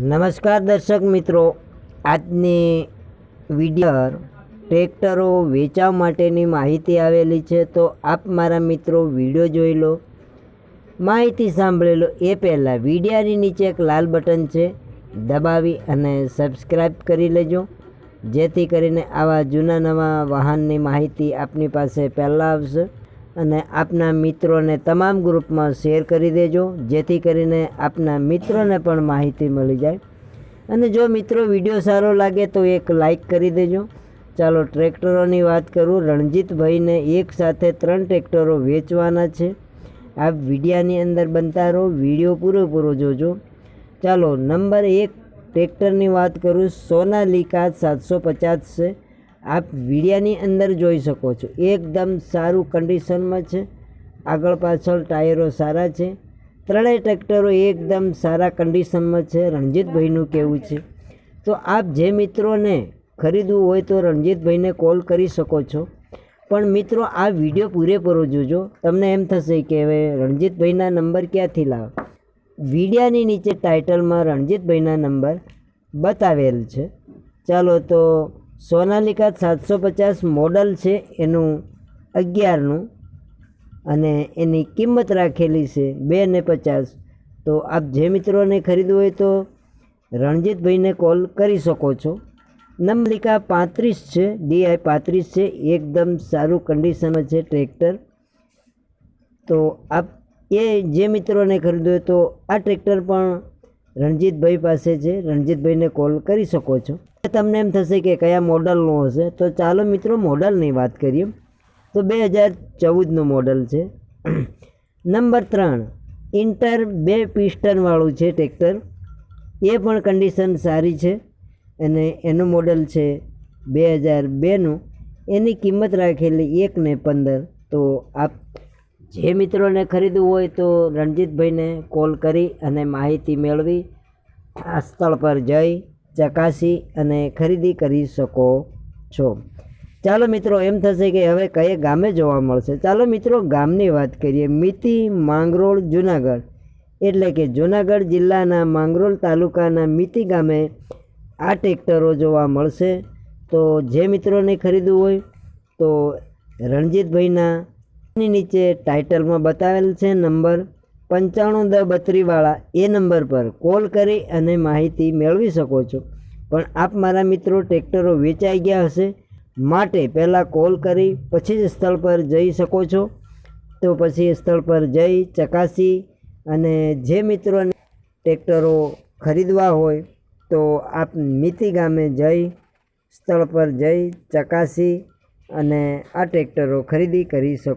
નમસ્કાર દર્શક મિત્રો. આજની વીડિયો ટ્રેક્ટરો વેચાવ માટેની માહિતી આવેલી છે. તો આપ મારા મિત્રો વીડિયો જોઈ લો. માહિતી સાંભળી લો. એ પહેલાં વિડીયાની નીચે એક લાલ બટન છે. દબાવી અને સબસ્ક્રાઈબ કરી લેજો. જેથી કરીને આવા જૂના નવા વાહનની માહિતી આપની પાસે પહેલાં આવશે. અને આપના મિત્રોને તમામ ગ્રુપમાં શેર કરી દેજો, જેથી કરીને આપના મિત્રોને પણ માહિતી મળી જાય. અને જો મિત્રો વીડિયો સારો લાગે તો એક લાઈક કરી દેજો. ચાલો ટ્રેક્ટરોની વાત કરું. રણજીતભાઈને એક સાથે ત્રણ ટ્રેક્ટરો વેચવાના છે. આપ વિડીયાની અંદર બનતા રહો, વીડિયો પૂરેપૂરો જોજો. ચાલો નંબર એક ટ્રેક્ટરની વાત કરું. સોનાલિકા સાતસો પચાસ છે. આપ વિડિયાની અંદર જોઈ શકો છો. એકદમ સારું કન્ડિશનમાં છે. આગળ પાછળ ટાયરો સારા છે. ત્રણેય ટ્રેક્ટરો એકદમ સારા કન્ડિશનમાં છે. રણજીતભાઈનું કહેવું છે? તો આપ જે મિત્રોને ખરીદવું હોય તો રણજીતભાઈને કોલ કરી શકો છો. પણ મિત્રો, આ વીડિયો પૂરેપૂરો જોજો. તમને એમ થશે કે હવે રણજીતભાઈના નંબર ક્યાંથી લાવ? વિડીયાની નીચે ટાઇટલમાં રણજીતભાઈના નંબર બતાવેલ છે. ચાલો તો સોનાલિકા સાતસો પચાસ મોડલ છે એનું અગિયારનું અને એની કિંમત રાખેલી છે બે ને પચાસ. તો આપ જે મિત્રોને ખરીદવું હોય તો રણજીતભાઈને કોલ કરી શકો છો. નમલિકા પાંત્રીસ છે, ડીઆઈ પાંત્રીસ છે, એકદમ સારું કન્ડિશનમાં છે ટ્રેક્ટર. તો આપ એ જે મિત્રોને ખરીદવું હોય તો આ ટ્રેક્ટર પણ રણજીતભાઈ પાસે છે. રણજીતભાઈને કોલ કરી શકો છો. તમને એમ થશે કે કયા મોડલનું હશે. તો ચાલો મિત્રો મોડલની વાત કરીએ. તો બે હજાર ચૌદનું મોડલ છે. નંબર ત્રણ, ઇન્ટર બે પિસ્ટનવાળું છે ટ્રેક્ટર. એ પણ કન્ડિશન સારી છે અને એનું મોડલ છે બે હજાર બેનું. એની કિંમત રાખેલી એકને પંદર. તો આપ જે મિત્રોને ખરીદવું હોય તો રણજીતભાઈને કોલ કરી અને માહિતી મેળવી. આ સ્થળ પર જઈ. ચકાસી અને ખરીદી કરી શકો છો. ચાલો મિત્રો, એમ થશે કે હવે કયે ગામે જોવા મળશે? ચાલો મિત્રો, ગામની વાત કરીએ. મિતિ માંગરોળ, જુનાગઢ. એટલે કે જુનાગઢ જિલ્લાના માંગરોળ તાલુકાના મિતિ ગામે આ ટ્રેક્ટરો જોવા મળશે. તો જે મિત્રોને ખરીદવું હોય, તો રણજીતભાઈના નીચે ટાઇટલમાં બતાવેલ છે, નંબર પંચાણું દ બત્રીવાળા એ નંબર પર કોલ કરી અને માહિતી મેળવી શકો છો. પણ આપ મારા મિત્રો ટ્રેક્ટરો વેચાઈ ગયા હશે, માટે પહેલાં કોલ કરી, પછી જ સ્થળ પર જઈ શકો છો. તો પછી સ્થળ પર જઈ, ચકાસી અને જે મિત્રોને ટ્રેક્ટરો ખરીદવા હોય, તો આપ મિતિ ગામે જઈ, સ્થળ પર જઈ, ચકાસી અને આ ટ્રેક્ટરો ખરીદી કરી શકો